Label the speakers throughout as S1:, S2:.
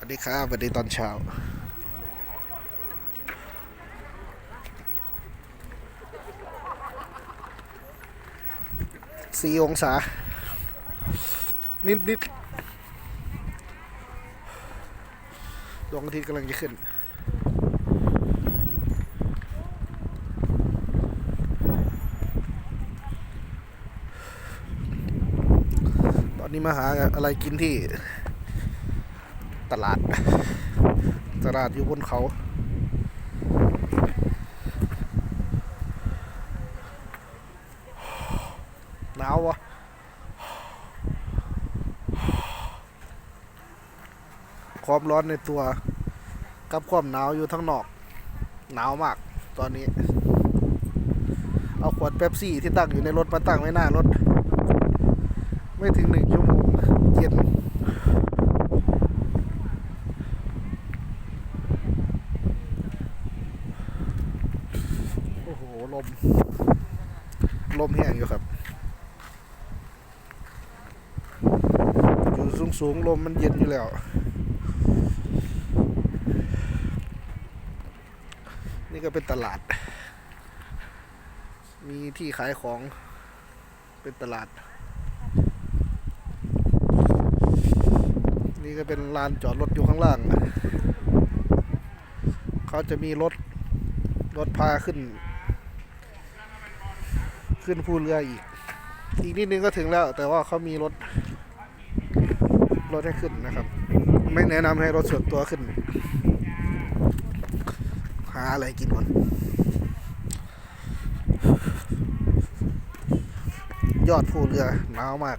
S1: วัสดีครับสวัสดีตอนเช้า สี่องศา นิดนิดดวงอาทิตย์กำลังจะขึ้นตอนนี้มาหาอะไรกินที่ ตลาด ตลาดอยู่บนเขา หนาววะความร้อนในตัว กับความหนาวอยู่ทั้งนอก หนาวมากตอนนี้ เอาขวดเป๊ปซี่ที่ตั้งอยู่ในรถมาตั้งไว้หน้ารถ ไม่ถึงหนึ่งชั่วโมงเย็น โอ้โห ลม ลมแห้งอยู่ครับ อยู่สูงสูงลมมันเย็นอยู่แล้ว นี่ก็เป็นตลาด มีที่ขายของเป็นตลาด นี่ก็เป็นลานจอดรถอยู่ข้างล่าง เขาจะมีรถ รถพาขึ้น ขึ้นภูเรืออีก อีกนิดนึงก็ถึงแล้ว แต่ว่าเขามีรถ รถให้ขึ้นนะครับ ไม่แนะนำให้รถส่วนตัวขึ้น หาอะไรกินก่อนยอดภูเรือหนาวมาก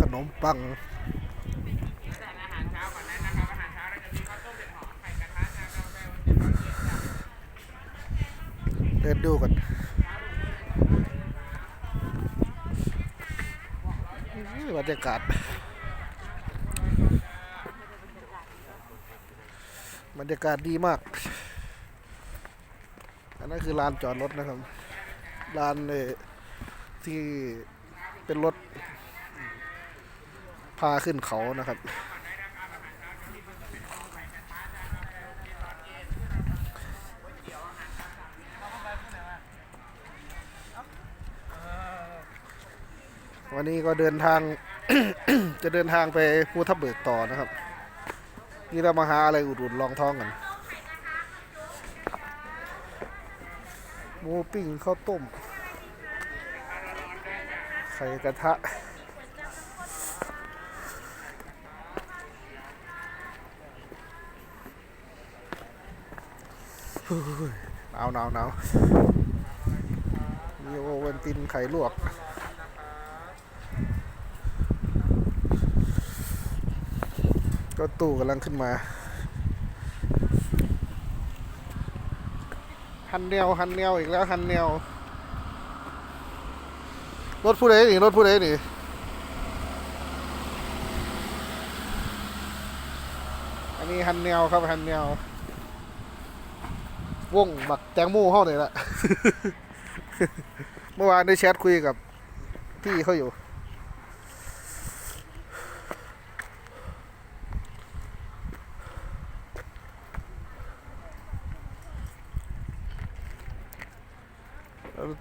S1: ขนมปัง เดินดูก่อนบรรยากาศบรรยากาศดีมาก อันนั้นคือลานจอดรถนะครับ ลานเอที่เป็นรถพาขึ้นเขานะครับ วันนี้ก็เดินทาง จะเดินทางไปภูทับเบิกต่อนะครับ นี่เรามาหาอะไรอุดหนุนลองท้องกันหมูปิ้งข้าวต้ม ไข่กระทะหนาวหนาวหนาวมีโอเวนตินไข่ลวก ก็ตู้กำลังขึ้นมาฮันเนวฮันเนวอีกแล้วฮันเนวรถผู้ใดนี่รถผู้ใดนี่อันนี้ฮันเนวครับฮันเนววงบักแตงโมห้องนี่แหละเมื่อวานได้แชทคุยกับพี่เขาอยู่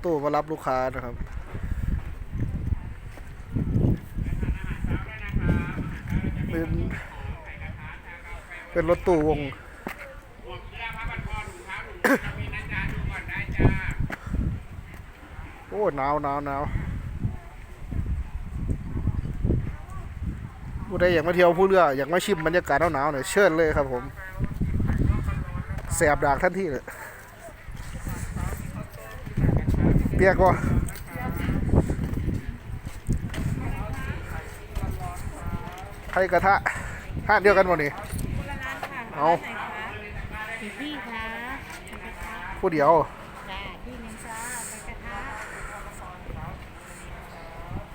S1: ตู้มารับลูกค้านะครับเป็นเป็นรถตู้วงโอ้หนาวหนาวหนาวผู้ใดอยากมาเที่ยวผู้เรืออยากมาชิมบรรยากาศหนาวๆหน่อยเชิญเลยครับผมแสบดากท่านที่เลย เปียกวะไข่กระทะห้านเดียวกันหมดนี่
S2: คนละร้านค่ะ
S1: เอา
S2: ร้นไหนคะอยู่ที่คะไปกระทะ
S1: ผู้เดียว
S2: จ้าที่นึงจ้าไปกระทะ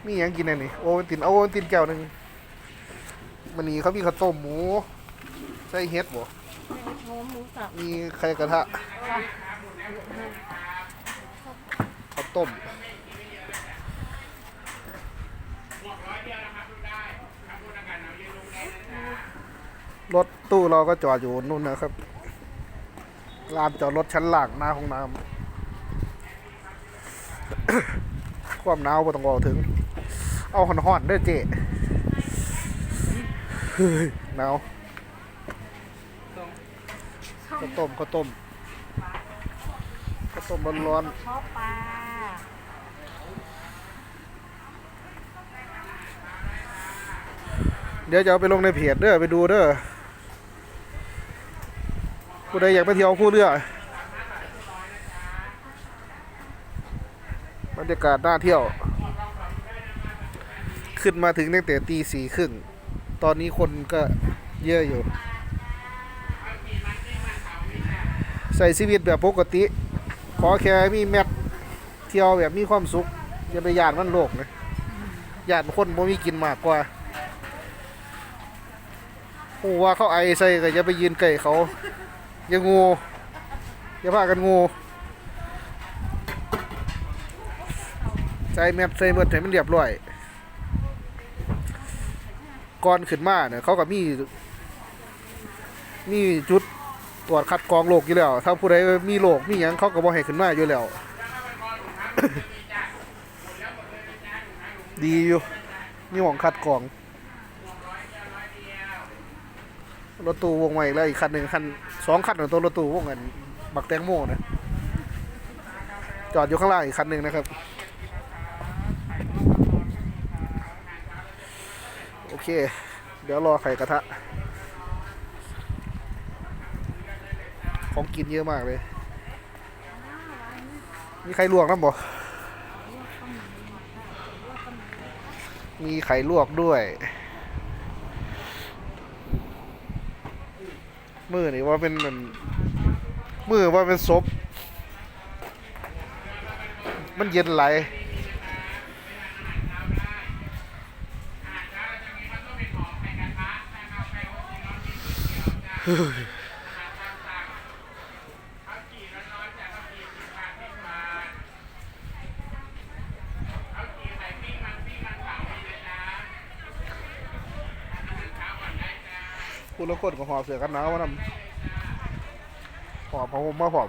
S1: มีหยังกินอันนี่โอวัลตินเอาโอวัลตินแก้วหนึ่งมันนี้เขามีข้าวต้มหมูใส่เฮ็ดบ่
S2: หมูหมูสับ
S1: มีไข่กระทะข้าว ต้มรถตู้เราก็จอดอยู่นู่นนะครับลานจอดรถชั้นล่างหน้าห้องน้ำความหนาวบ่ต้องบอกถึง เอาหอนๆด้อเจ๊เฮ้ยหนาวข้าวต้มข้าวต้มข้าวต้มร้อน
S2: ชอบปลา
S1: ๆ เดี๋ยวจะเอาไปลงในเพจเด้อไปดูเด้อผู้ใดอยากไปเที่ยวผู้เรือบรรยากาศน่าเที่ยว ขึ้นมาถึงตั้งแต่ตีสี่ครึ่ง ตอนนี้คนก็เยอะอยู่ ใส่ชีวิตแบบปกติ ขอแค่มีแมทเที่ยวแบบมีความสุขอย่าไปยานมันโลกนะยานคนบ่มีกินมากกว่า โอ้ว่าเขาไอใส่ก็อย่าไปยืนใกล้เขา อย่างูอย่าพากันงูใส่แมทใส่เมดให้มันเรียบร้อยก่อนขึ้นมาเนี่ยเขาก็มี มีจุดตรวจคัดกรองโรคอยู่แล้ว ถ้าผู้ใดมีโรคมีหยังเขาก็บ่ให้ขึ้นมาอยู่แล้ว ดีอยู่มีหมองคัดกรอง รถตู้วงใหม่อีกแล้วอีกคันหนึ่งคันสองคันของตัวรถตู้วงกันบักแตงโมนะจอดอยู่ข้างล่างอีกคันหนึ่งนะครับ โอเค เดี๋ยวรอไข่กระทะ ของกินเยอะมากเลย มีไข่ลวกน้ำบ่มีไข่ลวกด้วย มือนี่ว่าเป็นมือนมือว่าเป็นซบมันเย็นไหลคุ ณละคนก็หอบเสือกันหนาวมานำหอบผ้าห่มมาหอบ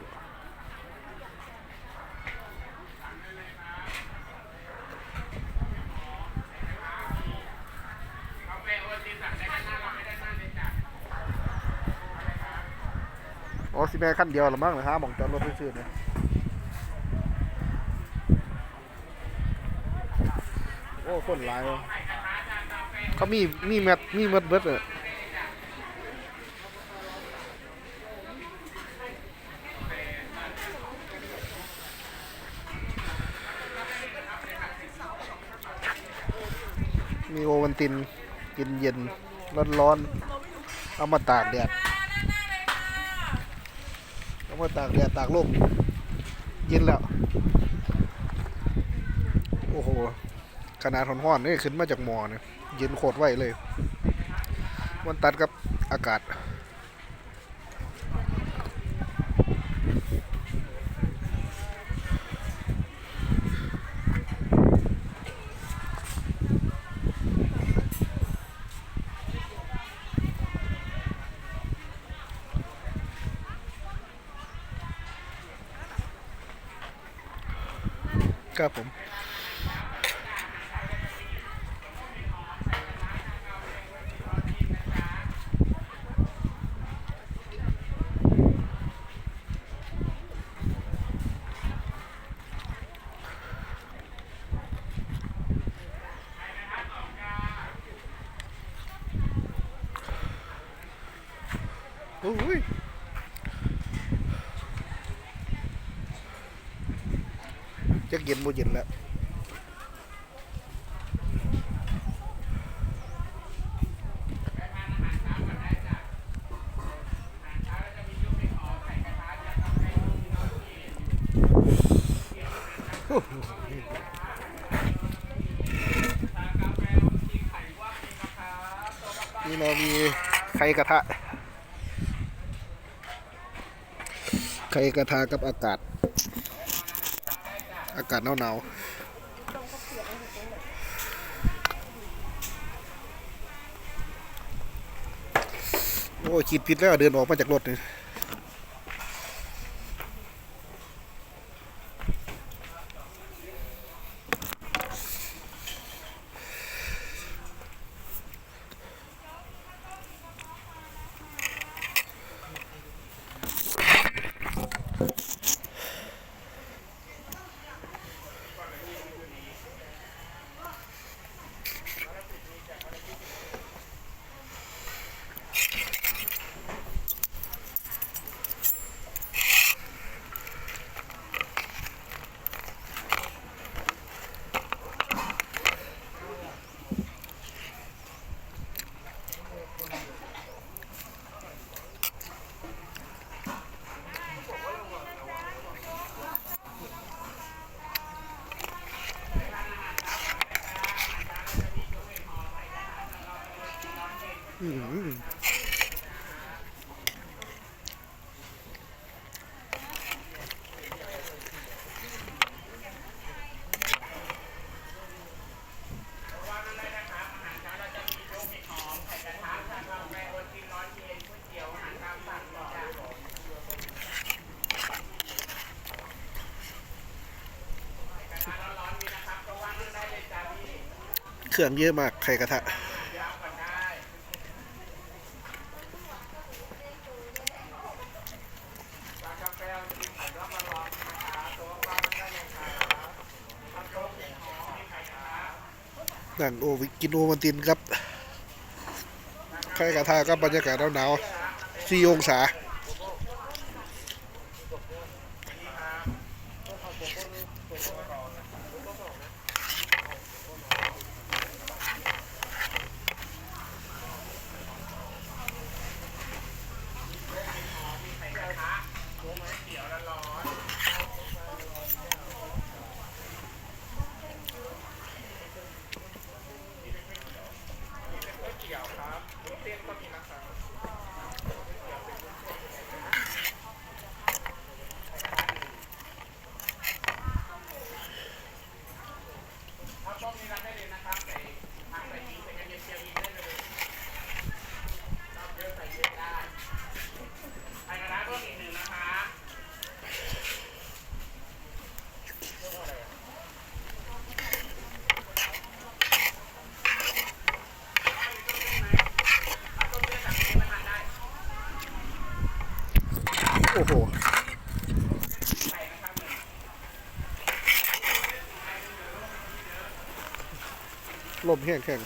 S1: โอ้สิแม่ขั้นเดียวละมั้งเลยฮะมองจอดรถซื่อๆเนี่ยโอ้ คนหลายวะเขามี มีแมทมีเมดเบิร์ดเลย มีโอวันตินกินเย็นร้อนร้อนๆเอามาตากแดดเอามาตากแดดตากลมเย็นแล้ว โอ้โหขนาดหอนๆนี่ขึ้นมาจากหมอเนี่ยเย็นโคตรไวเลย มันตัดกับอากาศ ครับผม โอ้ย จะเย็นบ่เย็นแล้วนี่เรามีไข่กระทะไข่กระทะกับอากาศ อากาศหนาวๆโอ้ขีดผิดแล้วเดินออกมาจากรถเลยหือเค รื่อง เยอะมากไข่กระทะนั่งโอวิกินโอมันตินครับไข่กระทะกับบรรยากาศหนาวๆสี่องศา โอ้โหลมแห้งแข็ง